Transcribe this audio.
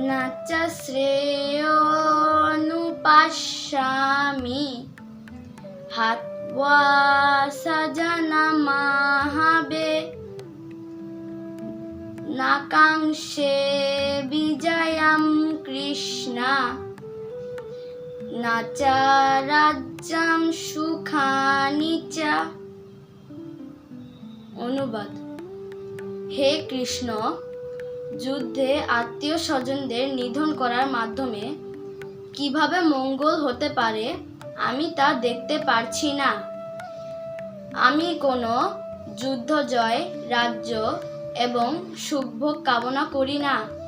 নাচ শ্রেয়নুপাস্যামি হাতওয়া সজনা মাহাবে নাকাংশে বিজয়াম কৃষ্ণা নাচ রাজ্যাম অনুবাদ হে কৃষ্ণ যুদ্ধে আত্মীয় স্বজনদের নিধন করার মাধ্যমে কীভাবে মঙ্গল হতে পারে, আমি তা দেখতে পারছি না। আমি কোনো যুদ্ধ জয় রাজ্য এবং শুভ কামনা করি না।